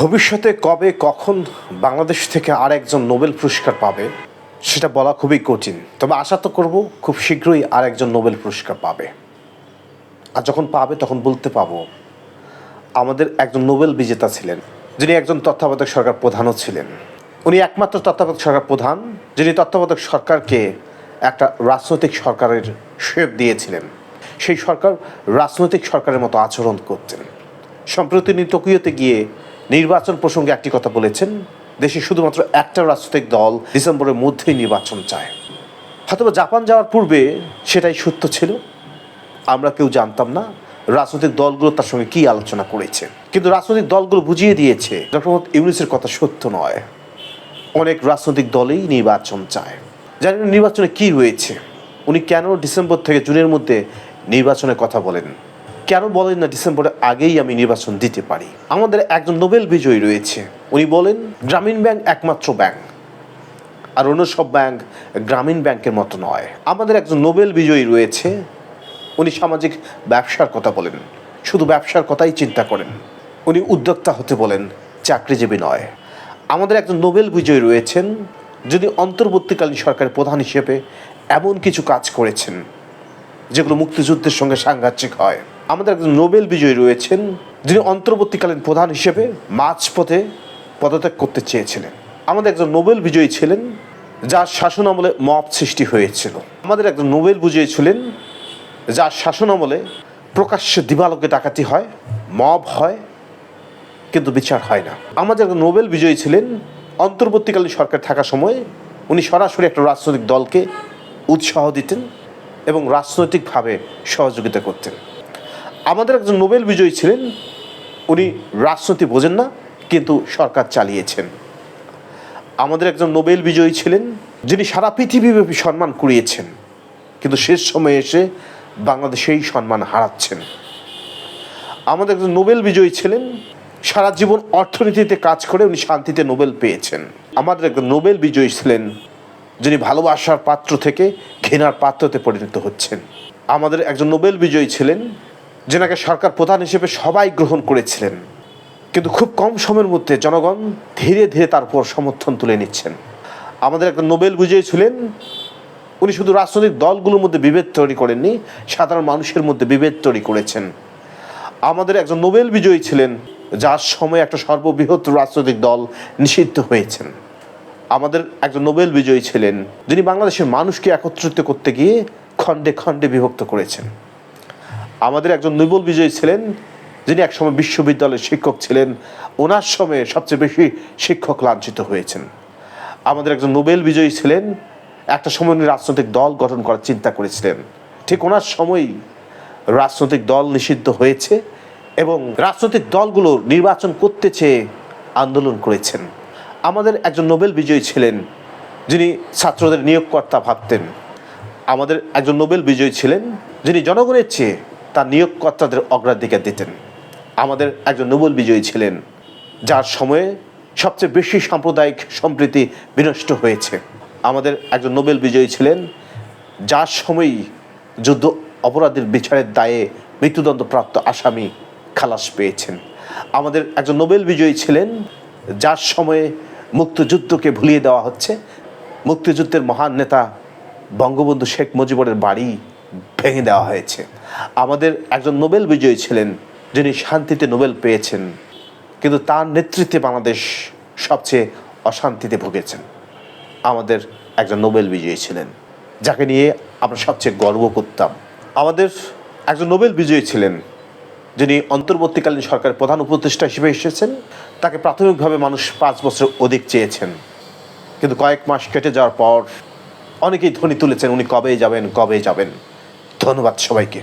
ভবিষ্যতে কবে, কখন বাংলাদেশ থেকে আর একজন নোবেল পুরস্কার পাবে, সেটা বলা খুবই কঠিন। তবে আশা তো করব খুব শীঘ্রই আর একজন নোবেল পুরস্কার পাবে। আর যখন পাবে, তখন বলতে পাবো, আমাদের একজন নোবেল বিজেতা ছিলেন, যিনি একজন তত্ত্বাবধায়ক সরকার প্রধানও ছিলেন। উনি একমাত্র তত্ত্বাবধায়ক সরকার প্রধান, যিনি তত্ত্বাবধায়ক সরকারকে একটা রাজনৈতিক সরকারের শেপ দিয়েছিলেন। সেই সরকার রাজনৈতিক সরকারের মতো আচরণ করতেন। সম্প্রতি উনি টোকিওতে গিয়ে নির্বাচন প্রসঙ্গে একটি কথা বলেছেন। দেশে শুধুমাত্র একটা রাজনৈতিক দল ডিসেম্বরের মধ্যেই নির্বাচন চায়। হয়তো জাপান যাওয়ার পূর্বে সেটাই সত্য ছিল। আমরা কেউ জানতাম না রাজনৈতিক দলগুলো তার সঙ্গে কি আলোচনা করেছে। কিন্তু রাজনৈতিক দলগুলো বুঝিয়ে দিয়েছে, ডক্টর মোহাম্মদ ইউনুসের কথা সত্য নয়। অনেক রাজনৈতিক দলেই নির্বাচন চায়। জানি নির্বাচনে কি রয়েছে উনি কেন ডিসেম্বর থেকে জুনের মধ্যে নির্বাচনের কথা বলেন? কেন বলেন না ডিসেম্বরের আগেই আমি নির্বাচন দিতে পারি? আমাদের একজন নোবেল বিজয়ী রয়েছে। উনি বলেন, গ্রামীণ ব্যাংক একমাত্র ব্যাংক। আর অন্য সব ব্যাংক গ্রামীণ ব্যাংকের মতো নয়। আমাদের একজন নোবেল বিজয়ী রয়েছে। উনি সামাজিক ব্যবসার কথা বলেন। শুধু ব্যবসার কথাই চিন্তা করেন। উনি উদ্যোক্তা হতে বলেন, চাকরিজীবী নয়। আমাদের একজন নোবেল বিজয়ী রয়েছেন, যিনি অন্তর্বর্তীকালীন সরকারের প্রধান হিসেবে এমন কিছু কাজ করেছেন, যেগুলো মুক্তিযুদ্ধের সঙ্গে সাংঘাতিক হয়। আমাদের একজন নোবেল বিজয়ী রয়েছেন, যিনি অন্তর্বর্তীকালীন প্রধান হিসেবে মাঝপথে পদত্যাগ করতে চেয়েছিলেন। আমাদের একজন নোবেল বিজয়ী ছিলেন, যার শাসন আমলে মব সৃষ্টি হয়েছিল। আমাদের একজন নোবেল বিজয়ী ছিলেন, যার শাসন আমলে প্রকাশ্যে দিবালোকে ডাকাতি হয়, মব হয়, কিন্তু বিচার হয় না। আমাদের একজন নোবেল বিজয়ী ছিলেন, অন্তর্বর্তীকালীন সরকার থাকার সময় উনি সরাসরি একটা রাজনৈতিক দলকে উৎসাহ দিতেন এবং রাজনৈতিকভাবে সহযোগিতা করতেন। আমাদের একজন নোবেল বিজয়ী ছিলেন। উনি রাজনীতি বোঝেন না, কিন্তু সরকার চালিয়েছেন। আমাদের একজন নোবেল বিজয়ী ছিলেন, যিনি সারা পৃথিবীব্যাপী সম্মান কুড়িয়েছেন, কিন্তু শেষ সময়ে এসে বাংলাদেশ সেই সম্মান হারাচ্ছেন। আমাদের একজন নোবেল বিজয়ী ছিলেন, সারা জীবন অর্থনীতিতে কাজ করে উনি শান্তিতে নোবেল পেয়েছেন। আমাদের একজন নোবেল বিজয়ী ছিলেন, যিনি ভালোবাসার পাত্র থেকে ঘৃণার পাত্রতে পরিণত হচ্ছেন। আমাদের একজন নোবেল বিজয়ী ছিলেন যেনাকে সরকার প্রধান হিসেবে সবাই গ্রহণ করেছিলেন। কিন্তু খুব কম সময়ের মধ্যে জনগণ ধীরে ধীরে তার উপর সমর্থন তুলে নিচ্ছেন। আমাদের একটা নোবেল বিজয়ী ছিলেন। উনি শুধু রাজনৈতিক দলগুলোর মধ্যে বিভেদ তৈরি করেননি, সাধারণ মানুষের মধ্যে বিভেদ তৈরি করেছেন। আমাদের একজন নোবেল বিজয়ী ছিলেন, যার সময় একটা সর্ববৃহৎ রাজনৈতিক দল নিষিদ্ধ হয়েছেন। আমাদের একজন নোবেল বিজয়ী ছিলেন, যিনি বাংলাদেশের মানুষকে একত্রিত করতে গিয়ে খণ্ডে খণ্ডে বিভক্ত করেছেন। আমাদের একজন নোবেল বিজয়ী ছিলেন, যিনি একসময় বিশ্ববিদ্যালয়ের শিক্ষক ছিলেন, ওনার সময়ে সবচেয়ে বেশি শিক্ষক লাঞ্ছিত হয়েছেন। আমাদের একজন নোবেল বিজয়ী ছিলেন, একটা সময় উনি রাজনৈতিক দল গঠন করার চিন্তা করেছিলেন। ঠিক ওনার সময়ই রাজনৈতিক দল নিষিদ্ধ হয়েছে এবং রাজনৈতিক দলগুলো নির্বাচন করতে চেয়ে আন্দোলন করেছেন। আমাদের একজন নোবেল বিজয়ী ছিলেন, যিনি ছাত্রদের নিয়োগকর্তা ভাবতেন। আমাদের একজন নোবেল বিজয়ী ছিলেন, যিনি জনগণের চেয়ে তার নিয়োগকর্তাদের অগ্রাধিকার দিতেন। আমাদের একজন নোবেল বিজয়ী ছিলেন, যার সময়ে সবচেয়ে বেশি সাম্প্রদায়িক সম্প্রীতি বিনষ্ট হয়েছে। আমাদের একজন নোবেল বিজয়ী ছিলেন, যার সময়ই যুদ্ধ অপরাধের বিচারের দায়ে মৃত্যুদণ্ডপ্রাপ্ত আসামি খালাস পেয়েছেন। আমাদের একজন নোবেল বিজয়ী ছিলেন, যার সময়ে মুক্তিযুদ্ধকে ভুলিয়ে দেওয়া হচ্ছে। মুক্তিযুদ্ধের মহান নেতা বঙ্গবন্ধু শেখ মুজিবুরের বাড়ি ভেঙে দেওয়া হয়েছে। আমাদের একজন নোবেল বিজয়ী ছিলেন, যিনি শান্তিতে নোবেল পেয়েছেন, কিন্তু তার নেতৃত্বে বাংলাদেশ সবচেয়ে অশান্তিতে ভুগেছেন। আমাদের একজন নোবেল বিজয়ী ছিলেন, যাকে নিয়ে আমরা সবচেয়ে গর্ব করতাম। আমাদের একজন নোবেল বিজয়ী ছিলেন, যিনি অন্তর্বর্তীকালীন সরকারের প্রধান উপদেষ্টা হিসেবে এসেছেন। তাকে প্রাথমিকভাবে মানুষ পাঁচ বছর অধিক চেয়েছেন, কিন্তু কয়েক মাস কেটে যাওয়ার পর অনেকেই ধ্বনি তুলেছেন, উনি কবে যাবেন কবে যাবেন? ধন্যবাদ সবাইকে।